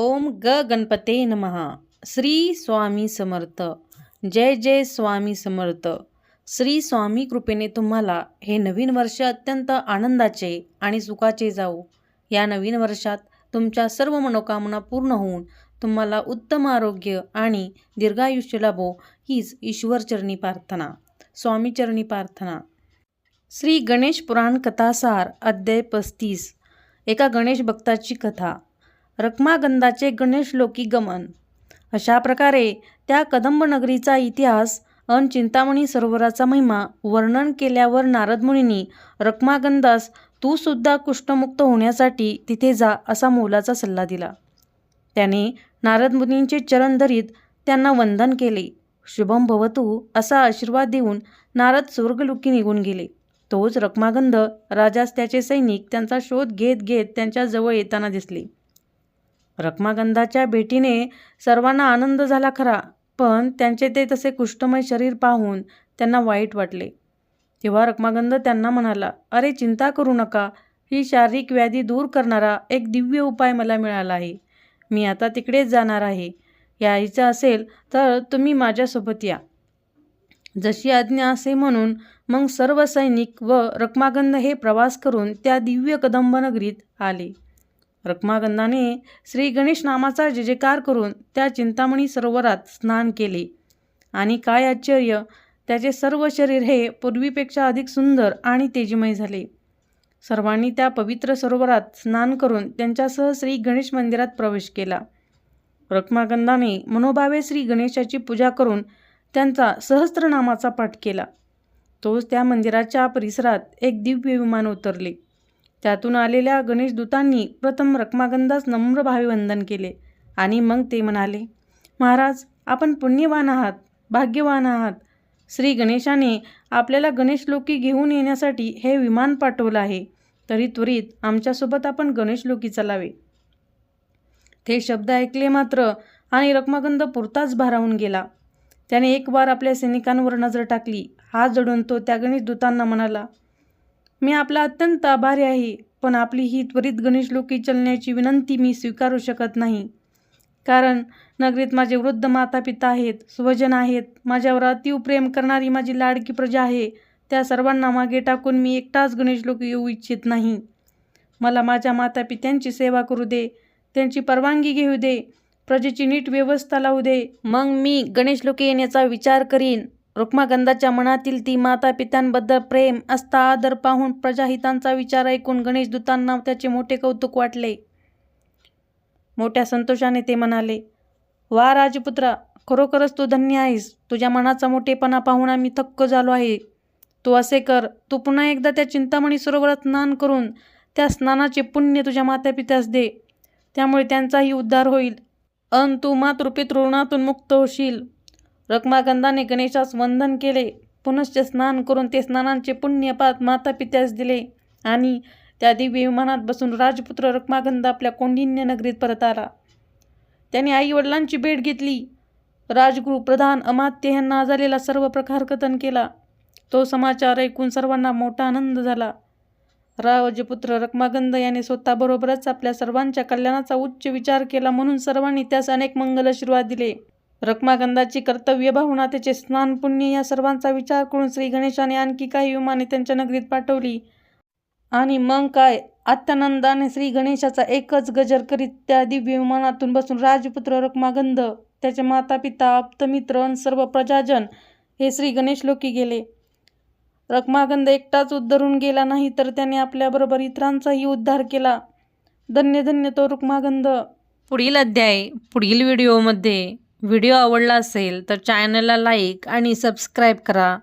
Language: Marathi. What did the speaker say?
ओम ग गणपते नमहा श्री स्वामी समर्थ. जय जय स्वामी समर्थ. श्री स्वामी कृपेने तुम्हाला हे नवीन वर्ष अत्यंत आनंदाचे आणि सुखाचे जाऊ. या नवीन वर्षात तुमच्या सर्व मनोकामना पूर्ण होऊन तुम्हाला उत्तम आरोग्य आणि दीर्घायुष्य लाभो हीच ईश्वरचरणी प्रार्थना. स्वामीचरणी प्रार्थना. श्री गणेश पुराण कथासार अध्याय पस्तीस. एका गणेश भक्ताची कथा. रक्मागंधाचे गणेश गमन. अशा प्रकारे त्या कदंबनगरीचा इतिहास अन चिंतामणी सरोवराचा महिमा वर्णन केल्यावर नारद मुनींनी रक्मागंधास तू सुद्धा कुष्ठमुक्त होण्यासाठी तिथे जा असा मोलाचा सल्ला दिला. त्याने नारद मुनींचे चरण धरीत त्यांना वंदन केले. शुभम भवतू असा आशीर्वाद देऊन नारद स्वर्गलुकी निघून गेले. तोच रक्मागंध राजास त्याचे सैनिक त्यांचा शोध घेत घेत त्यांच्या जवळ येताना दिसले. रक्मागंधाच्या भेटीने सर्वांना आनंद झाला खरा पण त्यांचे ते तसे कुष्ठमय शरीर पाहून त्यांना वाईट वाटले. तेव्हा रक्मागंध त्यांना म्हणाला अरे चिंता करू नका. ही शारीरिक व्याधी दूर करणारा एक दिव्य उपाय मला मिळाला आहे. मी आता तिकडेच जाणार आहे. यायचं असेल तर तुम्ही माझ्यासोबत या. जशी आज्ञा असे म्हणून मग सर्व सैनिक व रक्मागंध हे प्रवास करून त्या दिव्य कदंबनगरीत आले. रक्मागंधाने श्री गणेश नामाचा जयकार करून त्या चिंतामणी सरोवरात स्नान केले. आणि काय आश्चर्य त्याचे सर्व शरीर हे पूर्वीपेक्षा अधिक सुंदर आणि तेजमय झाले. सर्वांनी त्या पवित्र सरोवरात स्नान करून त्यांच्यासह श्री गणेश मंदिरात प्रवेश केला. रक्मागंधाने मनोभावे श्री गणेशाची पूजा करून त्यांचा सहस्त्रनामाचा पाठ केला. तोच त्या मंदिराच्या परिसरात एक दिव्य विमान उतरले. त्यातून आलेल्या गणेश दूतांनी प्रथम रक्मागंधास नम्र भावे वंदन केले आणि मग ते म्हणाले महाराज आपण पुण्यवान आहात भाग्यवान आहात. श्री गणेशाने आपल्याला गणेशलोकी घेऊन येण्यासाठी हे विमान पाठवलं आहे. तरी त्वरित आमच्यासोबत आपण गणेशलोकी चलावे. ते शब्द ऐकले मात्र आणि रक्मागंध पुरताच भारावून गेला. त्याने एक वार आपल्या सैनिकांवर नजर टाकली. हात जोडून तो त्या गणेश दूतांना म्हणाला मी आपला अत्यंत आभारी आहे पण आपली ही त्वरित गणेशलोकी चलण्याची विनंती मी स्वीकारू शकत नाही. कारण नगरीत माझे वृद्ध माता पिता आहेत स्वजन आहेत माझ्यावर अतिव प्रेम करणारी माझी लाडकी प्रजा आहे त्या सर्वांना मागे टाकून मी एकटाच गणेश लोक येऊ इच्छित नाही. मला माझ्या माता पित्यांची सेवा करू दे त्यांची परवानगी घेऊ दे प्रजेची नीट व्यवस्था लावू दे मग मी गणेशलोकी येण्याचा विचार करीन. रुक्मागंधाच्या मनातील ती माता पित्यांबद्दल प्रेम आस्था आदर पाहून प्रजाहितांचा विचार ऐकून गणेश दूतांना त्याचे मोठे कौतुक वाटले. मोठ्या संतोषाने ते म्हणाले वा राजपुत्रा खरोखरच तू धन्य आहेस. तुझ्या मनाचा मोठेपणा पाहून आम्ही थक्क झालो आहे. तू असे कर. तू पुन्हा एकदा त्या चिंतामणी सरोवरात स्नान करून त्या स्नानाचे पुण्य तुझ्या मातापित्यास दे. त्यामुळे त्यांचाही उद्धार होईल. अन तू मातृपितृणातून मुक्त होशील. रक्मागंधाने गणेशास वंदन केले. पुनश्च स्नान करून ते स्नानांचे पुण्यपात माता पित्यास दिले. आणि त्या दिव्य विमानात बसून राजपुत्र रक्मागंध आपल्या कोंडिन्य नगरीत परत आला. त्याने आई वडिलांची भेट घेतली. राजगुरू प्रधान अमात्य यांना झालेला सर्व प्रकार कथन केला. तो समाचार ऐकून सर्वांना मोठा आनंद झाला. राजपुत्र रक्मागंध याने स्वतःबरोबरच आपल्या सर्वांच्या कल्याणाचा उच्च विचार केला म्हणून सर्वांनी त्यास अनेक मंगल आशीर्वाद दिले. रक्मागंधाची कर्तव्य भावना त्याचे स्नान पुण्य या सर्वांचा विचार करून श्री गणेशाने आणखी काही विमाने त्यांच्या नगरीत पाठवली. आणि मग काय? आत्यानंदाने श्री गणेशाचा एकच गजर करीत त्या दिव्य विमानातून बसून राजपुत्र रक्मागंध त्याचे माता पिता आप्तमित्र आणि सर्व प्रजाजन हे श्री गणेशलोकी गेले. रक्मागंध एकटाच उद्धरून गेला नाही तर त्याने आपल्याबरोबर इतरांचाही उद्धार केला. धन्य धन्य तो रुक्मागंध पुढील अध्याय पुढील व्हिडिओमध्ये व्हिडिओ आवडला असेल तर चॅनलला लाईक आणि सबस्क्राईब करा.